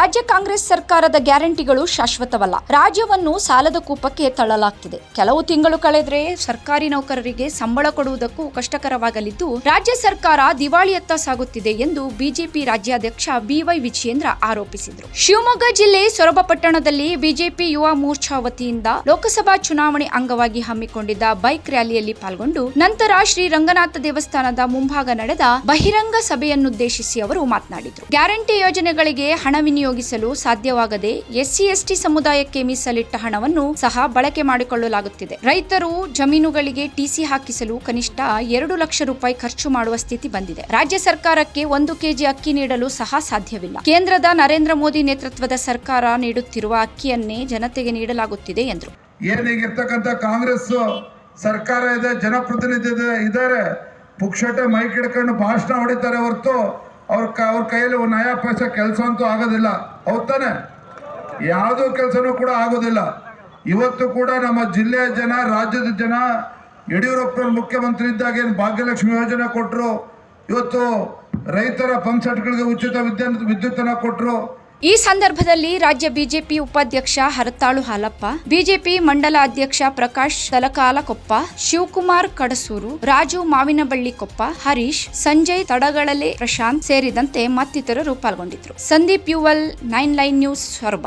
ರಾಜ್ಯ ಕಾಂಗ್ರೆಸ್ ಸರ್ಕಾರದ ಗ್ಯಾರಂಟಿಗಳು ಶಾಶ್ವತವಲ್ಲ. ರಾಜ್ಯವನ್ನು ಸಾಲದ ಕೂಪಕ್ಕೆ ತಳ್ಳಲಾಗ್ತಿದೆ. ಕೆಲವು ತಿಂಗಳು ಕಳೆದ್ರೆ ಸರ್ಕಾರಿ ನೌಕರರಿಗೆ ಸಂಬಳ ಕೊಡುವುದಕ್ಕೂ ಕಷ್ಟಕರವಾಗಲಿದ್ದು, ರಾಜ್ಯ ಸರ್ಕಾರ ದಿವಾಳಿಯತ್ತ ಸಾಗುತ್ತಿದೆ ಎಂದು ಬಿಜೆಪಿ ರಾಜ್ಯಾಧ್ಯಕ್ಷ ಬಿವೈ ವಿಜಯೇಂದ್ರ ಆರೋಪಿಸಿದರು. ಶಿವಮೊಗ್ಗ ಜಿಲ್ಲೆ ಸೊರಬ ಪಟ್ಟಣದಲ್ಲಿ ಬಿಜೆಪಿ ಯುವ ಮೋರ್ಚಾ ವತಿಯಿಂದ ಲೋಕಸಭಾ ಚುನಾವಣೆ ಅಂಗವಾಗಿ ಹಮ್ಮಿಕೊಂಡಿದ್ದ ಬೈಕ್ ರ್ಯಾಲಿಯಲ್ಲಿ ಪಾಲ್ಗೊಂಡು, ನಂತರ ಶ್ರೀ ರಂಗನಾಥ ದೇವಸ್ಥಾನದ ಮುಂಭಾಗ ನಡೆದ ಬಹಿರಂಗ ಸಭೆಯನ್ನುದ್ದೇಶಿಸಿ ಅವರು ಮಾತನಾಡಿದರು. ಗ್ಯಾರಂಟಿ ಯೋಜನೆಗಳಿಗೆ ಹಣ ವಿನಿಯೋಗಿಸಲು ಸಾಧ್ಯವಾಗದೆ ಎಸ್ಸಿ ಎಸ್ಟಿ ಸಮುದಾಯಕ್ಕೆ ಮೀಸಲಿಟ್ಟ ಹಣವನ್ನು ಸಹ ಬಳಕೆ ಮಾಡಿಕೊಳ್ಳಲಾಗುತ್ತಿದೆ. ರೈತರು ಜಮೀನುಗಳಿಗೆ ಟಿಸಿ ಹಾಕಿಸಲು ಕನಿಷ್ಠ ಎರಡು ಲಕ್ಷ ರೂಪಾಯಿ ಖರ್ಚು ಮಾಡುವ ಸ್ಥಿತಿ ಬಂದಿದೆ. ರಾಜ್ಯ ಸರ್ಕಾರಕ್ಕೆ ಒಂದು ಕೆಜಿ ಅಕ್ಕಿ ನೀಡಲು ಸಹ ಸಾಧ್ಯವಿಲ್ಲ. ಕೇಂದ್ರದ ನರೇಂದ್ರ ಮೋದಿ ನೇತೃತ್ವದ ಸರ್ಕಾರ ನೀಡುತ್ತಿರುವ ಅಕ್ಕಿಯನ್ನೇ ಜನತೆಗೆ ನೀಡಲಾಗುತ್ತಿದೆ ಎಂದರು. ಕಾಂಗ್ರೆಸ್ ಸರ್ಕಾರ ಇದೆ ಜನಪ್ರತಿನಿಧಿ ಇದೆ ಇದ್ದಾರೆ. ಪುಕ್ಷಟೆ ಮೈಕ್ ಹಿಡ್ಕೊಂಡು ಭಾಷಣ ಹೊಡಿತಾರೆ ಹೊರತು ಅವ್ರ ಕ, ಅವ್ರ ಕೈಯಲ್ಲಿ ಒಂದು ಪೈಸ ಕೆಲಸ ಅಂತೂ ಆಗೋದಿಲ್ಲ. ಹೌದ್ ತಾನೆ? ಯಾವುದೂ ಕೆಲಸನೂ ಕೂಡ ಆಗೋದಿಲ್ಲ. ಇವತ್ತು ಕೂಡ ನಮ್ಮ ಜಿಲ್ಲೆಯ ಜನ, ರಾಜ್ಯದ ಜನ ಯಡಿಯೂರಪ್ಪನ ಮುಖ್ಯಮಂತ್ರಿ ಇದ್ದಾಗ ಏನು ಭಾಗ್ಯಲಕ್ಷ್ಮಿ ಯೋಜನೆ ಕೊಟ್ಟರು ಇವತ್ತು ರೈತರ ಪಂಪ್ ಸೆಟ್ಗಳಿಗೆ ಉಚಿತ ವಿದ್ಯುತ್, ವಿದ್ಯುತ್ತನ್ನು ಕೊಟ್ಟರು ಈ ಸಂದರ್ಭದಲ್ಲಿ ರಾಜ್ಯ ಬಿಜೆಪಿ ಉಪಾಧ್ಯಕ್ಷ ಹರತಾಳು ಹಾಲಪ್ಪ, ಬಿಜೆಪಿ ಮಂಡಲ ಅಧ್ಯಕ್ಷ ಪ್ರಕಾಶ್ ತಲಕಾಲಕೊಪ್ಪ, ಶಿವಕುಮಾರ್ ಕಡಸೂರು, ರಾಜು ಮಾವಿನಬಳ್ಳಿಕೊಪ್ಪ, ಹರೀಶ್, ಸಂಜಯ್ ತಡಗಳಲೆ ಪ್ರಶಾಂತ್ ಸೇರಿದಂತೆ ಮತ್ತಿತರರು ಪಾಲ್ಗೊಂಡಿದ್ದರು. ಸಂದೀಪ್ ಯುವಲ್, ನೈನ್ ಲೈನ್ ನ್ಯೂಸ್ ಸೊರಬ.